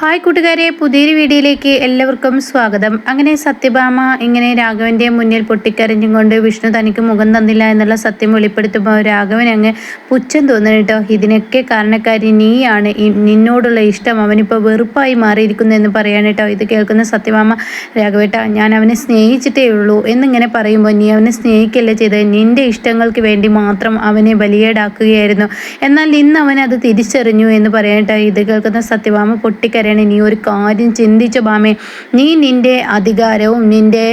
Hi കൂട്ടുകാരെ പുതിയൊരു വീഡിയോയിലേക്ക് എല്ലാവർക്കും സ്വാഗതം. അങ്ങനെ സത്യഭാമ ഇങ്ങനെ രാഘവന്റെ മുന്നിൽ പൊട്ടിക്കരഞ്ഞും കൊണ്ട് വിഷ്ണു തനിക്ക് മുഖം തന്നില്ല എന്നുള്ള സത്യം വെളിപ്പെടുത്തുമ്പോൾ രാഘവൻ അങ്ങ് പുച്ഛം തോന്നുന്നു കേട്ടോ. ഇതിനൊക്കെ കാരണക്കാരി നീയാണ്. നിന്നോടുള്ള ഇഷ്ടം അവനിപ്പോൾ വെറുപ്പായി മാറിയിരിക്കുന്നു എന്ന് പറയാണ് കേട്ടോ. ഇത് കേൾക്കുന്ന സത്യഭാമ രാഘവേട്ട ഞാൻ അവനെ സ്നേഹിച്ചിട്ടേ ഉള്ളൂ എന്നിങ്ങനെ പറയുമ്പോൾ നീ അവനെ സ്നേഹിക്കല്ലേ ചെയ്തത്? നിന്റെ ഇഷ്ടങ്ങൾക്ക് വേണ്ടി മാത്രം അവനെ ബലിയേടാക്കുകയായിരുന്നു. എന്നാൽ ഇന്ന് അവൻ അത് തിരിച്ചറിഞ്ഞു എന്ന് പറയട്ടെ ഇത് കേൾക്കുന്ന സത്യഭാമ പൊട്ടിക്കരയാണ് നീ ഒരു കാര്യം ചിന്തിച്ച ഭാമേ നീ നിന്റെ അധികാരവും നിന്റെ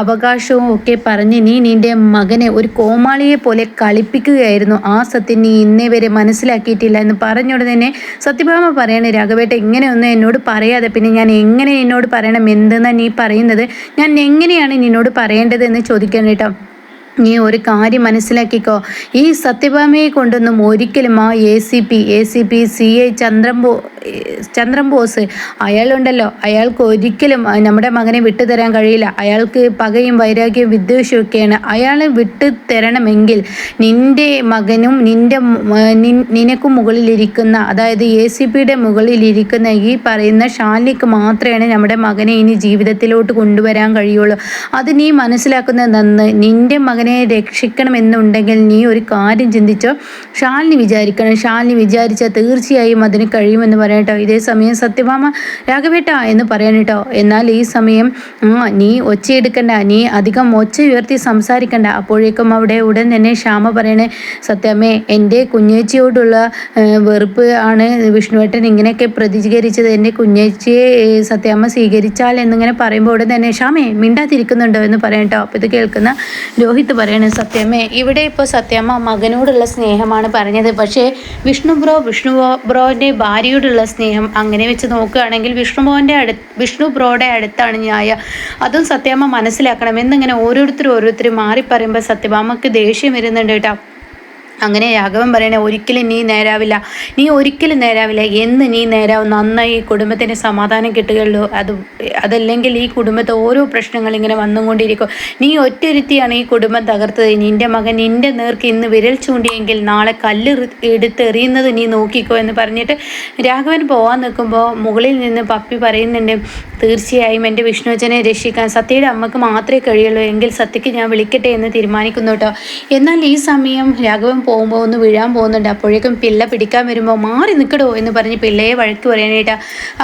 അവകാശവും ഒക്കെ പറഞ്ഞ് നീ നിന്റെ മകനെ ഒരു കോമാളിയെ പോലെ കളിപ്പിക്കുകയായിരുന്നു. ആ സത്യം നീ ഇന്നേ വരെ മനസ്സിലാക്കിയിട്ടില്ല. എന്ന് പറഞ്ഞുകൊണ്ട് തന്നെ സത്യഭാമ പറയണേ രാഘവേട്ട ഇങ്ങനെയൊന്നും എന്നോട് പറയാതെ പിന്നെ ഞാൻ എങ്ങനെ എന്നോട് പറയണം? എന്തെന്നാണ് നീ പറയുന്നത്? ഞാൻ എങ്ങനെയാണ് നിന്നോട് പറയേണ്ടത് എന്ന് ചോദിക്കണം കേട്ടോ. നീ ഒരു കാര്യം മനസ്സിലാക്കിക്കോ. ഈ സത്യഭാമയെ കൊണ്ടൊന്നും ഒരിക്കലും ആ A C P A C P C A ചന്ദ്രംബോ Chandrabose അയാളുണ്ടല്ലോ. അയാൾക്ക് ഒരിക്കലും നമ്മുടെ മകനെ വിട്ടുതരാൻ കഴിയില്ല. അയാൾക്ക് പകയും വൈരാഗ്യവും വിദ്വേഷവും ഒക്കെയാണ് അയാളെ വിട്ടു തരണമെങ്കിൽ നിന്റെ മകനും നിന്റെ മു- ആ, നിൻ- നിനക്കും മുകളിലിരിക്കുന്ന അതായത് എ സി പിയുടെ മുകളിലിരിക്കുന്ന ഈ പറയുന്ന ഷാലിക്ക് മാത്രമേ നമ്മുടെ മകനെ ഇനി ജീവിതത്തിലോട്ട് കൊണ്ടുവരാൻ കഴിയുള്ളൂ. അത് നീ മനസ്സിലാക്കുന്നത് നന്ന് നിന്റെ മകനെ രക്ഷിക്കണമെന്നുണ്ടെങ്കിൽ നീ ഒരു കാര്യം ചിന്തിച്ചോ? ഷാലിനി വിചാരിക്കണം. ഷാലിനി വിചാരിച്ചാൽ തീർച്ചയായും അതിന് കഴിയുമെന്ന് പറയട്ടോ ഇതേ സമയം സത്യഭാമ രാഘവേട്ട എന്ന് പറയണട്ടോ എന്നാൽ ഈ സമയം നീ ഒച്ചയെടുക്കണ്ട. നീ അധികം ഒച്ച ഉയർത്തി സംസാരിക്കണ്ട. അപ്പോഴേക്കും അവിടെ ഉടൻ തന്നെ ശ്യാമ പറയണേ സത്യമേ എന്റെ കുഞ്ഞേച്ചിയോടുള്ള വെറുപ്പ് ആണ് വിഷ്ണുവേട്ടൻ ഇങ്ങനെയൊക്കെ പ്രതികരിച്ചത്. എന്റെ കുഞ്ഞേച്ചിയെ സത്യമ്മ സത്യാമ്മ സ്വീകരിച്ചാൽ എന്നിങ്ങനെ പറയുമ്പോൾ ഉടൻ തന്നെ ശ്യാമേ മിണ്ടാതിരിക്കുന്നുണ്ടോ? എന്ന് പറയട്ടോ അപ്പോൾ ഇത് കേൾക്കുന്ന രോഹിത് പറയണേ സത്യമേ. ഇവിടെ ഇപ്പോൾ സത്യമ്മ മകനോടുള്ള സ്നേഹമാണ് പറഞ്ഞത്. പക്ഷേ വിഷ്ണു ബ്രോ വിഷ്ണു ബ്രോന്റെ ഭാര്യയോടുള്ള സ്നേഹം അങ്ങനെ വെച്ച് നോക്കുകയാണെങ്കിൽ വിഷ്ണു ബ്രോന്റെ അടുത്ത് വിഷ്ണു ബ്രോയുടെ അടുത്താണ് ന്യായ. അതും സത്യമ്മ മനസ്സിലാക്കണം. എന്നിങ്ങനെ ഓരോരുത്തരും ഓരോരുത്തരും മാറി പറയുമ്പോൾ സത്യമ്മക്ക് ദേഷ്യം വരുന്നുണ്ട് കേട്ടോ. അങ്ങനെ രാഘവൻ പറയണേ ഒരിക്കലും നീ നേരാവില്ല. നീ ഒരിക്കലും നേരാവില്ല. എന്ന് നീ നേരാവും നന്നായി ഈ കുടുംബത്തിന് സമാധാനം കിട്ടുകയുള്ളൂ. അത് അതല്ലെങ്കിൽ ഈ കുടുംബത്തെ ഓരോ പ്രശ്നങ്ങൾ ഇങ്ങനെ വന്നുകൊണ്ടിരിക്കും. നീ ഒറ്റൊരുത്തിയാണ് ഈ കുടുംബം തകർത്തത്. നിന്റെ മകൻ നിന്റെ നേർക്ക് ഇന്ന് വിരൽ ചൂണ്ടിയെങ്കിൽ നാളെ കല്ല് എടുത്തെറിയുന്നത് നീ നോക്കിക്കോ എന്ന് പറഞ്ഞിട്ട് രാഘവൻ പോകാൻ നിൽക്കുമ്പോൾ മുകളിൽ നിന്ന് പപ്പി പറയുന്നുണ്ട് തീർച്ചയായും എന്റെ വിഷ്ണുവച്ചനെ രക്ഷിക്കാൻ സത്യയുടെ അമ്മയ്ക്ക് മാത്രമേ കഴിയുള്ളൂ. എങ്കിൽ സത്യക്ക് ഞാൻ വിളിക്കട്ടെ എന്ന് തീരുമാനിക്കുന്നു കേട്ടോ എന്നാൽ ഈ സമയം രാഘവൻ പോകുമ്പോൾ ഒന്ന് വീഴാൻ പോകുന്നുണ്ട്. അപ്പോഴേക്കും പിള്ള പിടിക്കാൻ വരുമ്പോൾ മാറി നിൽക്കടോ എന്ന് പറഞ്ഞ് പിള്ളയെ വഴക്ക് പറയാനായിട്ടാ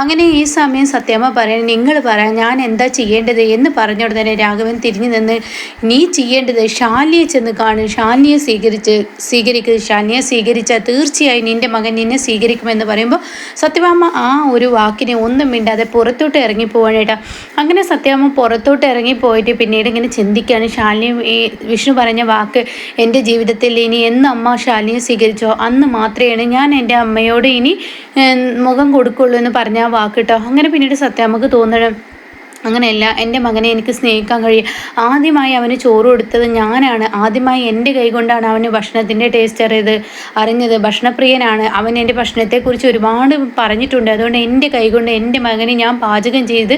അങ്ങനെ ഈ സമയം സത്യമ്മ പറയാൻ നിങ്ങൾ പറയാൻ ഞാൻ എന്താ ചെയ്യേണ്ടത്? എന്ന് പറഞ്ഞോട് തന്നെ രാഘവൻ തിരിഞ്ഞു നിന്ന് നീ ചെയ്യേണ്ടത് ഷാലിയെ ചെന്ന് കാണും. ശാലിയെ സ്വീകരിച്ച് സ്വീകരിക്കുക ശാലിയെ സ്വീകരിച്ചാൽ തീർച്ചയായും നിന്റെ മകൻ നിന്നെ സ്വീകരിക്കുമെന്ന് പറയുമ്പോൾ സത്യഭാമ ആ ഒരു വാക്കിനെ ഒന്നും മിണ്ടാതെ പുറത്തോട്ട് ഇറങ്ങി പോവാനേട്ടാ അങ്ങനെ സത്യഭാമ പുറത്തോട്ട് ഇറങ്ങി പോയിട്ട് പിന്നീട് ഇങ്ങനെ ചിന്തിക്കുകയാണ് ശാലിനി ഈ വിഷ്ണു പറഞ്ഞ വാക്ക് എന്റെ ജീവിതത്തിൽ ഇനി എന്ന് അമ്മ ശാലിനിയെ സ്വീകരിച്ചോ? അന്ന് മാത്രമേ ഞാൻ എന്റെ അമ്മയോട് ഇനി മുഖം കൊടുക്കുള്ളൂ എന്ന് പറഞ്ഞ ആ വാക്ക് കേട്ടോ. അങ്ങനെ പിന്നീട് സത്യാമ്മക്ക് തോന്നണം. അങ്ങനെയല്ല എന്റെ മകനെ എനിക്ക് സ്നേഹിക്കാൻ കഴിയും. ആദ്യമായി അവന് ചോറ് കൊടുത്തത് ഞാനാണ്. ആദ്യമായി എന്റെ കൈകൊണ്ടാണ് അവന് ഭക്ഷണത്തിന്റെ ടേസ്റ്റ് അറിയത് അറിഞ്ഞത്. ഭക്ഷണപ്രിയനാണ്. അവൻ എന്റെ ഭക്ഷണത്തെക്കുറിച്ച് ഒരുപാട് പറഞ്ഞിട്ടുണ്ട്. അതുകൊണ്ട് എന്റെ കൈകൊണ്ട് എന്റെ മകനെ ഞാൻ പാചകം ചെയ്ത്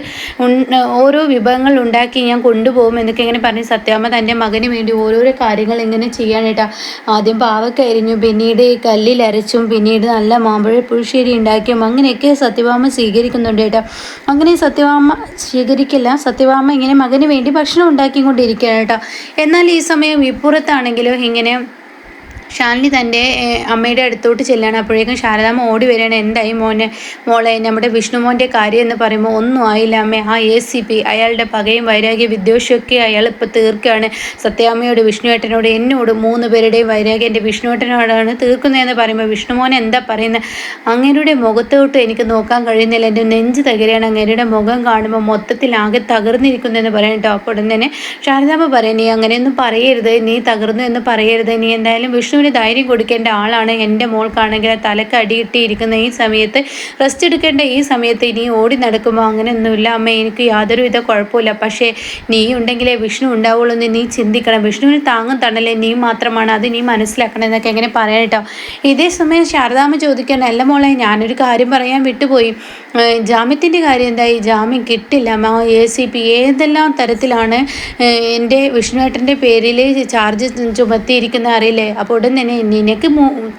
ഓരോ വിഭവങ്ങൾ ഉണ്ടാക്കി ഞാൻ കൊണ്ടുപോകും എന്നൊക്കെ ഇങ്ങനെ പറഞ്ഞ് സത്യാമ്മ തന്റെ മകന് വേണ്ടി ഓരോരോ കാര്യങ്ങൾ ഇങ്ങനെ ചെയ്യാനായിട്ടാണ് ആദ്യം പാവക്ക അരിഞ്ഞു പിന്നീട് കല്ലിൽ അരച്ചും പിന്നീട് നല്ല മാമ്പഴ പുഴുശ്ശേരി ഉണ്ടാക്കിയും അങ്ങനെയൊക്കെ സത്യഭാമ സ്വീകരിക്കുന്നുണ്ട് കേട്ടോ. അങ്ങനെ സത്യഭാമ സ്വീകരിക്കില്ല സത്യഭാമ ഇങ്ങനെ മകന് വേണ്ടി ഭക്ഷണം ഉണ്ടാക്കിക്കൊണ്ടിരിക്കുകയാണ് കേട്ടോ. എന്നാൽ ഈ സമയം ഇപ്പുറത്താണെങ്കിലും ഇങ്ങനെ ഷാലിനി തന്റെ അമ്മയുടെ അടുത്തോട്ട് ചെല്ലാണ്. അപ്പോഴേക്കും ശാരദാമ്മ ഓടി വരികയാണ്. എന്തായി മോനെ? മോളെ നമ്മുടെ വിഷ്ണു വിഷ്ണുമോന്റെ കാര്യം എന്ന് പറയുമ്പോൾ ഒന്നും ആയില്ല അമ്മേ. ആ എ സി പി അയാളുടെ പകയും വൈരാഗ്യ വിദ്വേഷമൊക്കെ അയാൾ ഇപ്പോൾ തീർക്കുകയാണ്. സത്യാമ്മയോട് വിഷ്ണുവേട്ടനോട് എന്നോട് മൂന്ന് പേരുടെയും വൈരാഗ്യം എന്റെ വിഷ്ണുവേട്ടനോടാണ് തീർക്കുന്നതെന്ന് പറയുമ്പോൾ വിഷ്ണു വിഷ്ണുമോൻ എന്താ പറയുന്നത്? അങ്ങേരുടെ മുഖത്തോട്ട് എനിക്ക് നോക്കാൻ കഴിയുന്നില്ല. എന്റെ നെഞ്ച് തകരുകയാണ്. അങ്ങേരുടെ മുഖം കാണുമ്പോൾ മൊത്തത്തിൽ ആകെ തകർന്നിരിക്കുന്നു പറയാം കേട്ടോ. അപ്പോൾ ഉടൻ തന്നെ ശാരദാമ്മ പറയുന്നത് നീ അങ്ങനെയൊന്നും പറയരുത്. നീ തകർന്നു എന്ന് പറയരുത്. നീ എന്തായാലും വിഷ്ണുവിന് ധൈര്യം കൊടുക്കേണ്ട ആളാണ് എന്റെ മോൾക്കാണെങ്കിൽ തലക്ക് അടിയിട്ടിരിക്കുന്ന ഈ സമയത്ത് റെസ്റ്റ് എടുക്കേണ്ട ഈ സമയത്ത് ഇനി ഓടി നടക്കുമ്പോൾ അങ്ങനെയൊന്നുമില്ല. അമ്മ എനിക്ക് യാതൊരുവിധ കുഴപ്പമില്ല പക്ഷേ നീ ഉണ്ടെങ്കിലേ വിഷ്ണു ഉണ്ടാവുള്ളൂ എന്ന് നീ ചിന്തിക്കണം. വിഷ്ണുവിന് താങ്ങും തണലേ. നീ മാത്രമാണ് അത് നീ മനസ്സിലാക്കണം എന്നൊക്കെ എങ്ങനെ പറയാം കേട്ടോ. ഇതേ സമയം ശാരദാമ്മ ചോദിക്കണം അല്ല മോളെ ഞാനൊരു കാര്യം പറയാൻ വിട്ടുപോയി. ജാമ്യത്തിന്റെ കാര്യം എന്തായി? ജാമ്യം കിട്ടില്ല. അമ്മ എ സി പി ഏതെല്ലാം തരത്തിലാണ് എന്റെ വിഷ്ണുവേട്ടന്റെ പേരിൽ ചാർജ് ചുമത്തിയിരിക്കുന്ന അറിയില്ലേ? അപ്പോൾ ഉടൻ തന്നെ നിനക്ക്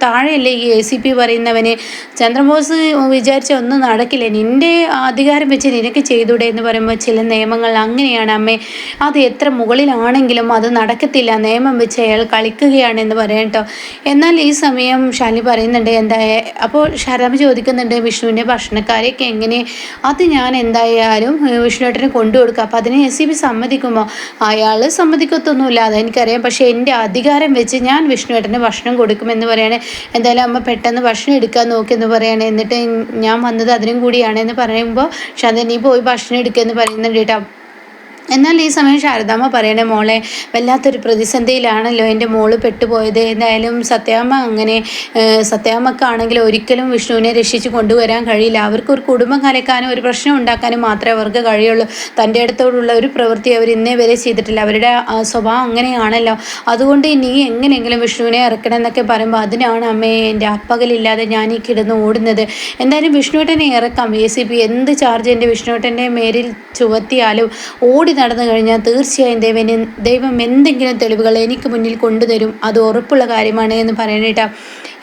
താഴെയല്ലേ ഈ എ സി പി പറയുന്നവന്? ചന്ദ്രബോസ് വിചാരിച്ച ഒന്നും നടക്കില്ല. നിന്റെ അധികാരം വെച്ച് നിനക്ക് ചെയ്തൂടെ എന്ന് പറയുമ്പോൾ ചില നിയമങ്ങൾ അങ്ങനെയാണ് അമ്മേ. അത് എത്ര മുകളിലാണെങ്കിലും അത് നടക്കത്തില്ല. നിയമം വെച്ച് അയാൾ കളിക്കുകയാണ് എന്ന് പറയാം കേട്ടോ. എന്നാൽ ഈ സമയം ഷാലി പറയുന്നുണ്ട് എന്താ അപ്പോൾ ശരമ ചോദിക്കുന്നുണ്ട് വിഷ്ണുവിന്റെ ഭക്ഷണക്കാരെയൊക്കെ എങ്ങനെ? അത് ഞാൻ എന്തായാലും വിഷ്ണുവേട്ടന് കൊണ്ടു കൊടുക്കുക അപ്പോൾ അതിന് എസ് സി ബി സമ്മതിക്കുമോ? അയാൾ സമ്മതിക്കത്തൊന്നുമില്ല. അതെനിക്കറിയാം. പക്ഷേ എന്റെ അധികാരം വെച്ച് ഞാൻ വിഷ്ണുവേട്ടന് ഭക്ഷണം കൊടുക്കുമെന്ന് പറയാണ്. എന്തായാലും അമ്മ പെട്ടെന്ന് ഭക്ഷണം എടുക്കാൻ നോക്കിയെന്ന് പറയാണ്. എന്നിട്ട് ഞാൻ വന്നത് അതിനും കൂടിയാണെന്ന് പറയുമ്പോൾ ശാന്ത നീ പോയി ഭക്ഷണം എടുക്കുമെന്ന് പറയുന്നുണ്ട് കേട്ടോ. എന്നാൽ ഈ സമയം ശാരദാമ്മ പറയണേ മോളെ വല്ലാത്തൊരു പ്രതിസന്ധിയിലാണല്ലോ എന്റെ മോൾ പെട്ടുപോയത്. എന്തായാലും സത്യാമ്മ അങ്ങനെ സത്യാമ്മക്കാണെങ്കിൽ ഒരിക്കലും വിഷ്ണുവിനെ രക്ഷിച്ച് കൊണ്ടുവരാൻ കഴിയില്ല. അവർക്ക് ഒരു കുടുംബം കലക്കാനും ഒരു പ്രശ്നം ഉണ്ടാക്കാനും മാത്രമേ അവർക്ക് കഴിയുള്ളൂ. തന്റെ അടുത്തോടുള്ള ഒരു പ്രവൃത്തി അവർ ഇന്നേ വരെ ചെയ്തിട്ടില്ല. അവരുടെ സ്വഭാവം അങ്ങനെയാണല്ലോ. അതുകൊണ്ട് നീ എങ്ങനെയെങ്കിലും വിഷ്ണുവിനെ ഇറക്കണം എന്നൊക്കെ പറയുമ്പോൾ അതിനാണ് അമ്മയെ എന്റെ അപ്പകലില്ലാതെ ഞാൻ ഈ കിടന്ന് ഓടുന്നത്. എന്തായാലും വിഷ്ണുവേട്ടനെ ഇറക്കാം. എ സി പി എന്ത് ചാർജ് എന്റെ വിഷ്ണുവേട്ടന്റെ മേരിൽ ചുവത്തിയാലും ഓടി നടന്നു കഴിഞ്ഞാൽ തീർച്ചയായും ദൈവന് ദൈവം എന്തെങ്കിലും തെളിവുകൾ എനിക്ക് മുന്നിൽ കൊണ്ടുതരും. അത് ഉറപ്പുള്ള കാര്യമാണ് എന്ന് പറയണേട്ടാ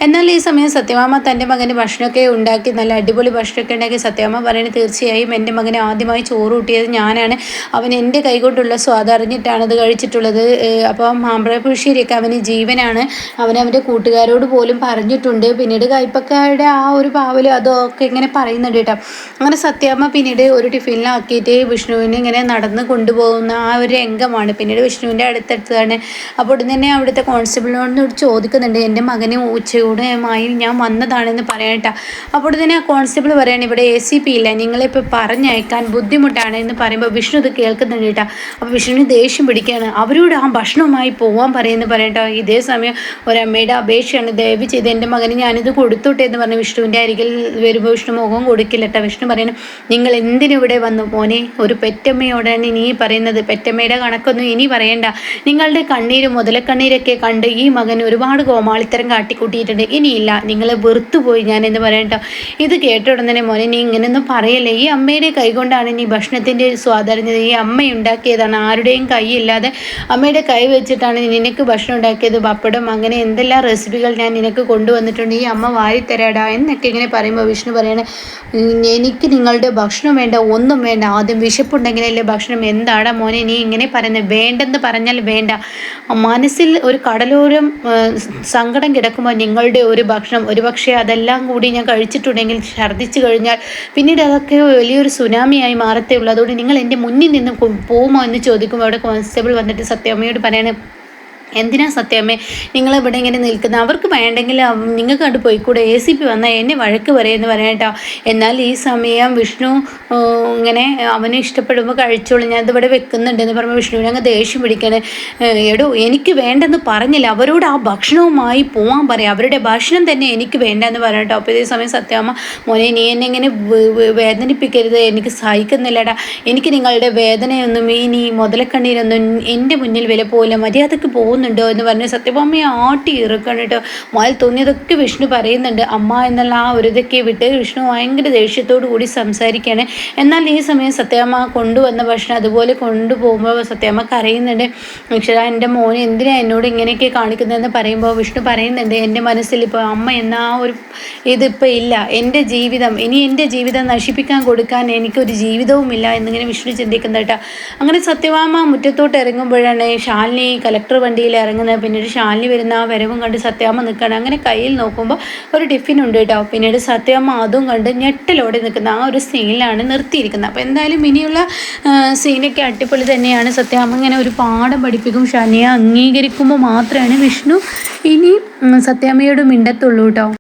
എന്നാൽ ഈ സമയം സത്യമാമ തന്റെ മകന് ഭക്ഷണമൊക്കെ ഉണ്ടാക്കി നല്ല അടിപൊളി ഭക്ഷണമൊക്കെ ഉണ്ടാക്കി സത്യമാമ പറയുന്നത് തീർച്ചയായും എന്റെ മകന് ആദ്യമായി ചോറ് കൂട്ടിയത് ഞാനാണ്. അവൻ എന്റെ കൈകൊണ്ടുള്ള സ്വാദ് അറിഞ്ഞിട്ടാണ് അത് കഴിച്ചിട്ടുള്ളത്. അപ്പോൾ അപ്പം മാമ്പഴപ്പുശ്ശേരിയൊക്കെ അവന് ജീവനാണ്. അവൻ അവന്റെ കൂട്ടുകാരോട് പോലും പറഞ്ഞിട്ടുണ്ട്. പിന്നീട് കൈപ്പക്കാരുടെ ആ ഒരു പാവൽ അതൊക്കെ ഇങ്ങനെ പറയുന്നുണ്ട് കേട്ടോ. അങ്ങനെ സത്യാമ്മ പിന്നീട് ഒരു ടിഫിനിലാക്കിയിട്ട് വിഷ്ണുവിനെ ഇങ്ങനെ നടന്ന് കൊണ്ടുപോകുന്ന ആ ഒരു രംഗമാണ്. പിന്നീട് വിഷ്ണുവിന്റെ അടുത്തടുത്താണ് അപ്പോൾ ഉടൻ തന്നെ അവിടുത്തെ കോൺസ്റ്റബിളിനോട് ചോദിക്കുന്നുണ്ട് എന്റെ മകന് ഉച്ചയോടെമായി ഞാൻ വന്നതാണെന്ന് പറയട്ടെ അപ്പോൾ തന്നെ ആ കോൺസ്റ്റബിൾ പറയാണ് ഇവിടെ എ സി പി ഇല്ല. നിങ്ങളിപ്പോൾ പറഞ്ഞയക്കാൻ ബുദ്ധിമുട്ടാണ് എന്ന് പറയുമ്പോൾ വിഷ്ണു ഇത് കേൾക്കുന്നുണ്ട് കേട്ടോ അപ്പോൾ വിഷ്ണുവിന് ദേഷ്യം പിടിക്കുകയാണ്. അവരോട് ആ ഭക്ഷണവുമായി പോകാൻ പറയുമെന്ന് പറയട്ടോ ഇതേ സമയം ഒരമ്മയുടെ അപേക്ഷയാണ്. ദയവ് ചെയ്ത് എന്റെ മകന് ഞാനിത് കൊടുത്തോട്ടെ എന്ന് പറഞ്ഞ് വിഷ്ണുവിന്റെ അരികിൽ വരുമ്പോൾ വിഷ്ണു മുഖം കൊടുക്കില്ല കേട്ടോ വിഷ്ണു പറയുന്നു നിങ്ങൾ എന്തിനിവിടെ വന്നു? മോനെ ഒരു പെറ്റമ്മയോടാണ് ഇനി പറയുന്നത്. പെറ്റമ്മയുടെ കണക്കൊന്നും ഇനി പറയണ്ട. നിങ്ങളുടെ കണ്ണീര് മുതലക്കണ്ണീരൊക്കെ കണ്ട് ഈ മകൻ ഒരുപാട് കോമാളിത്തരം കാട്ടിക്കൂട്ടിയിട്ടുണ്ട് ഇനിയില്ല നിങ്ങൾ വെറുത്തുപോയി ഞാൻ എന്ന് പറയട്ടോ ഇത് കേട്ട ഉടനെ മോനെ നീ ഇങ്ങനെയൊന്നും പറയല്ലേ? ഈ അമ്മയുടെ കൈകൊണ്ടാണ് നീ ഭക്ഷണത്തിന്റെ സ്വാദറിഞ്ഞത് ഈ അമ്മ ഉണ്ടാക്കിയതാണ് ആരുടെയും കൈയില്ലാതെ അമ്മയുടെ കൈ വെച്ചിട്ടാണ് നിനക്ക് ഭക്ഷണം ഉണ്ടാക്കിയത്. പപ്പടം അങ്ങനെ എന്തെല്ലാം റെസിപ്പികൾ ഞാൻ നിനക്ക് കൊണ്ടുവന്നിട്ടുണ്ട്. ഈ അമ്മ വാരിത്തരാടാ എന്നൊക്കെ ഇങ്ങനെ പറയുമ്പോൾ വിഷ്ണു പറയണേ എനിക്ക് നിങ്ങളുടെ ഭക്ഷണം വേണ്ട ഒന്നും വേണ്ട. ആദ്യം വിശപ്പുണ്ടെങ്കിലല്ലേ ഭക്ഷണം. എന്താണ് മോനെ നീ ഇങ്ങനെ പറയുന്നത്? വേണ്ടെന്ന് പറഞ്ഞാൽ വേണ്ട. മനസ്സിൽ ഒരു കടലോരം സങ്കടം കിടക്കുമ്പോൾ നിങ്ങളുടെ ഒരു ഭക്ഷണം. ഒരുപക്ഷെ അതെല്ലാം കൂടി ഞാൻ കഴിച്ചിട്ടുണ്ടെങ്കിൽ ഛർദ്ദിച്ചു കഴിഞ്ഞാൽ പിന്നീട് അതൊക്കെ വലിയൊരു സുനാമിയായി മാറത്തേ ഉള്ളൂ. അതുകൊണ്ട് നിങ്ങൾ എന്റെ മുന്നിൽ നിന്ന് പോകുമോ എന്ന് ചോദിക്കുമ്പോൾ അവിടെ കോൺസ്റ്റബിൾ വന്നിട്ട് സത്യമ്മയോട് പറയണേ എന്തിനാ സത്യമേ? നിങ്ങൾ ഇവിടെ ഇങ്ങനെ നിൽക്കുന്നത് അവർക്ക് വേണ്ടെങ്കിൽ നിങ്ങൾക്ക് കണ്ട് പോയിക്കൂടെ? എ സി പി വന്നാൽ എന്നെ വഴക്ക് പറയുമെന്ന് പറയട്ടോ എന്നാൽ ഈ സമയം വിഷ്ണു ഇങ്ങനെ അവന് ഇഷ്ടപ്പെടുമ്പോൾ കഴിച്ചോളൂ. ഞാൻ ഇതിവിടെ വെക്കുന്നുണ്ടെന്ന് പറയുമ്പോൾ വിഷ്ണുവിനെ അങ്ങ് ദേഷ്യം പിടിക്കണേ. എടോ എനിക്ക് വേണ്ടെന്ന് പറഞ്ഞില്ല. അവരോട് ആ ഭക്ഷണവുമായി പോകാൻ പറയാം. അവരുടെ ഭക്ഷണം തന്നെ എനിക്ക് വേണ്ടെന്ന് പറയട്ടോ അപ്പോൾ ഇതേ സമയം സത്യാമ്മ മോനെ നീ എന്നെ ഇങ്ങനെ വേദനിപ്പിക്കരുത്. എനിക്ക് സഹിക്കുന്നില്ലടാ. എനിക്ക് നിങ്ങളുടെ വേദനയൊന്നും ഇനി മുതലക്കണ്ണീരൊന്നും എന്റെ മുന്നിൽ വില പോകില്ല മര്യാദയ്ക്ക് പോകുന്നുണ്ടോ എന്ന് പറഞ്ഞ് സത്യഭാമയെ ആട്ടി ഇറക്കണം കേട്ടോ. മാൽ തോന്നിയതൊക്കെ വിഷ്ണു പറയുന്നുണ്ട്. അമ്മ എന്നുള്ള ആ ഒരു ഇതൊക്കെ വിട്ട് വിഷ്ണു ഭയങ്കര ദേഷ്യത്തോടു കൂടി സംസാരിക്കുകയാണ്. എന്നാൽ ഈ സമയം സത്യാമ്മ കൊണ്ടുവന്ന ഭക്ഷണം അതുപോലെ കൊണ്ടുപോകുമ്പോൾ സത്യാമ്മ കരയുന്നുണ്ട്. അക്ഷര എന്റെ മോനെ എന്തിനാ എന്നോട് ഇങ്ങനെയൊക്കെ കാണിക്കുന്നതെന്ന് പറയുമ്പോൾ വിഷ്ണു പറയുന്നുണ്ട് എന്റെ മനസ്സിൽ ഇപ്പോൾ അമ്മ എന്ന ആ ഒരു ഇതിപ്പോൾ ഇല്ല. എന്റെ ജീവിതം ഇനി എന്റെ ജീവിതം നശിപ്പിക്കാൻ കൊടുക്കാൻ എനിക്കൊരു ജീവിതവുമില്ല എന്നിങ്ങനെ വിഷ്ണു ചിന്തിക്കുന്ന കേട്ടോ. അങ്ങനെ സത്യവാമ മുറ്റത്തോട്ട് ഇറങ്ങുമ്പോഴാണ് ശാലിനി കലക്ടർ വണ്ടിയിൽ ഇറങ്ങുന്നത് പിന്നീട് ശാലിനി വരുന്ന ആ വരവും കണ്ട് സത്യാമ്മ നിൽക്കുകയാണ്. അങ്ങനെ കയ്യിൽ നോക്കുമ്പോൾ ഒരു ടിഫിൻ ഉണ്ട് കേട്ടോ. പിന്നീട് സത്യാമ്മ അതും കണ്ട് ഞെട്ടലോടെ നിൽക്കുന്ന ആ ഒരു സീനിലാണ് നിർത്തിയിരിക്കുന്നത്. അപ്പോൾ എന്തായാലും ഇനിയുള്ള സീനൊക്കെ അടിപൊളി തന്നെയാണ്. സത്യാമ്മ ഇങ്ങനെ ഒരു പാഠം പഠിപ്പിക്കും ശാലിനിയെ അംഗീകരിക്കുമ്പോൾ മാത്രമാണ് വിഷ്ണു ഇനി സത്യാമ്മയോട് മിണ്ടത്തുള്ളൂ കേട്ടോ.